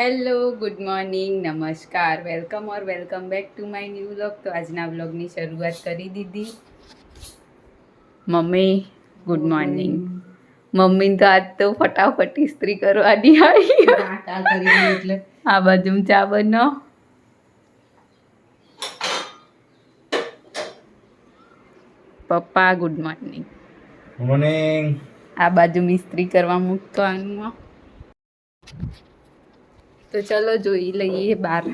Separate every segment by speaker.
Speaker 1: Hello good morning નમસ્કાર welcome or welcome back to my new vlog. તો આજના વ્લોગની શરૂઆત કરી દીધી. Mummy good morning. મમ્મી તો આજ તો ફટાફટ ઇસ્ત્રી કરવાની આવી.
Speaker 2: એટલે.
Speaker 1: આ બાજુ ચા બનો. પપ્પા ગુડ મોર્નિંગ.
Speaker 3: મોર્નિંગ
Speaker 1: આ બાજુ મિસ્ત્રી કરવા મૂકવાનું. તો ચલો જોઈ લઈએ બાર.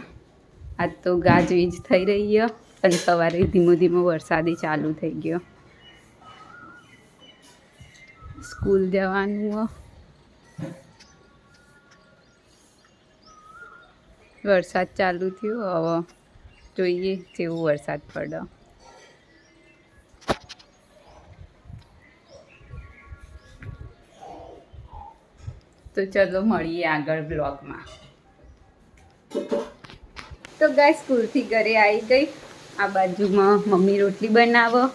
Speaker 1: આજ તો ગાજવીજ થઈ રહી છે અને સવારે ધીમો ધીમો વરસાદી ચાલુ થઈ ગયો. સ્કૂલ જવાનું વરસાદ ચાલુ થયો હવે જોઈએ કેવો વરસાદ પડે તો ચલો મળીએ આગળ બ્લોગમાં તો ગાય સ્કૂલથી ઘરે આવી ગઈ. આ બાજુમાં મમ્મી રોટલી બનાવો.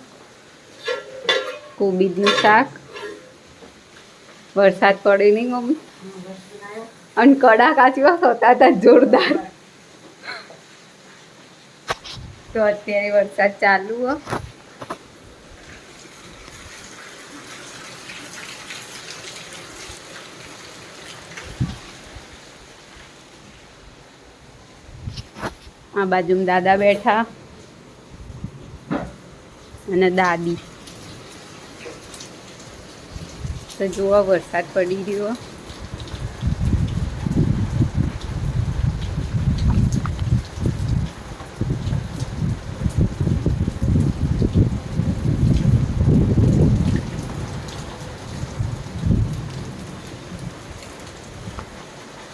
Speaker 1: કોબીજનું શાક. વરસાદ પડે નહીં, મમ્મી. અને કડા કાચવા થતા હતા જોરદાર. તો અત્યારે વરસાદ ચાલુ હો. આ બાજુમાં દાદા બેઠા. અને દાદી. તો જોવા વરસાદ પડી રહ્યો.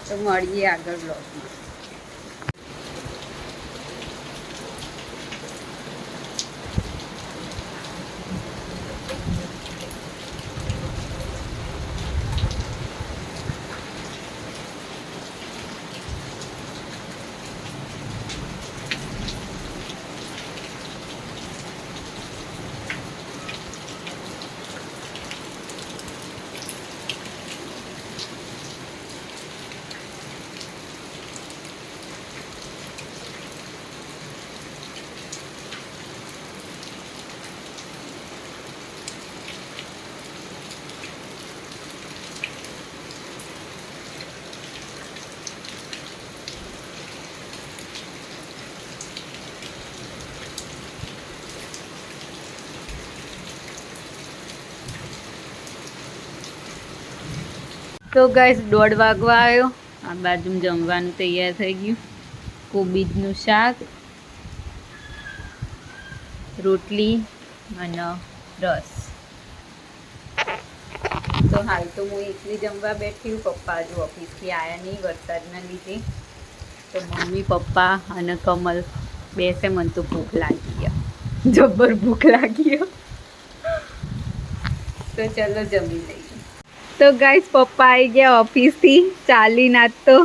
Speaker 1: તો મળીએ આગળ બ્લોગમાં તો ગાઈસ દોઢ વાગવા આવ્યો. આ બાજુ જમવાનું તૈયાર થઈ ગયું. કોબીજનું શાક, રોટલી અને રસ. તો હાલ તો હું એકલી જમવા બેઠી પપ્પા હજુ ઓફિસથી આવ્યા નહીં, વરસાદના લીધે. તો મમ્મી, પપ્પા અને કમલ બેસે, મને તો ભૂખ લાગી ગયા જબ્બર ભૂખ લાગી ગયો તો ચલો જમી લઈએ. તો ગાઈસ પપ્પા આવી ગયા ઓફિસથી ચાલીને આજ તો.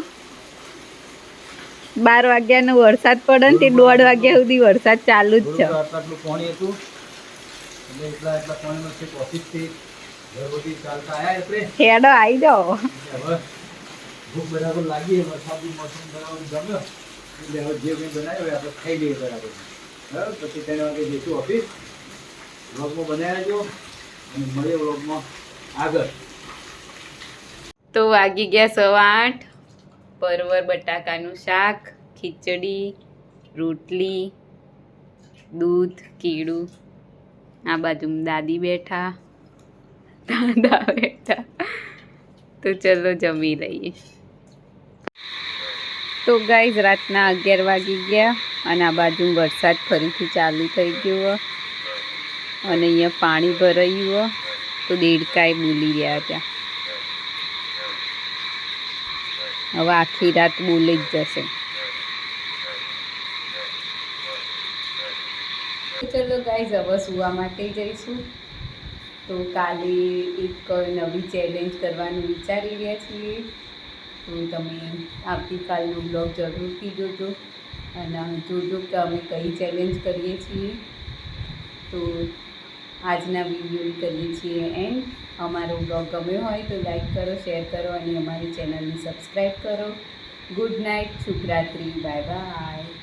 Speaker 1: બાર વાગ્યાનો વરસાદ પડે ને તે દોઢ વાગ્યા સુધી વરસાદ ચાલુ જ છે. હેડો આવી જાઓ.
Speaker 3: ભૂખ બરાબર લાગી વરસાદનું મોસમ બરાબર ગમ્યો. એટલે હવે જે કંઈ બનાવ્યો હોય આપણે ખાઈ લઈએ બરાબર. બરાબર? પછી ત્રણ વાગે જઈશું ઓફિસ વ્લોગમાં બનાવ્યા જો. અને મળીએ વ્લોગમાં આગળ.
Speaker 1: તો વાગી ગયા સવા આઠ. પરવર બટાકાનું શાક, ખીચડી, રોટલી, દૂધ, કીડું. આ બાજુ દાદી બેઠા. દાદા બેઠા. તો ચલો જમી લઈએ. તો ગાઈઝ રાતના અગિયાર વાગી ગયા અને આ બાજુ વરસાદ ફરીથી ચાલુ થઈ ગયો. અને અહીંયા પાણી ભરાયું. તો દેડકાએ બોલી રહ્યા હતા. હવે આખી રાત બોલી જ જશે. ચલો ગાઈઝ હવે સુવા માટે જઈશું. તો કાલે એક નવી ચેલેન્જ કરવાનું વિચારી રહ્યા છીએ. તો તમે આવતીકાલનો બ્લોગ જરૂરથી જોજો અને જોજો કે અમે કઈ ચેલેન્જ કરીએ છીએ. તો આજના વીડિયો કરીએ છીએ એન્ડ. અમારો બ્લોગ ગમ્યો હોય તો લાઈક કરો, શેર કરો અને અમારી ચેનલને સબસ્ક્રાઈબ કરો. ગુડ નાઇટ શુભરાત્રી બાય બાય.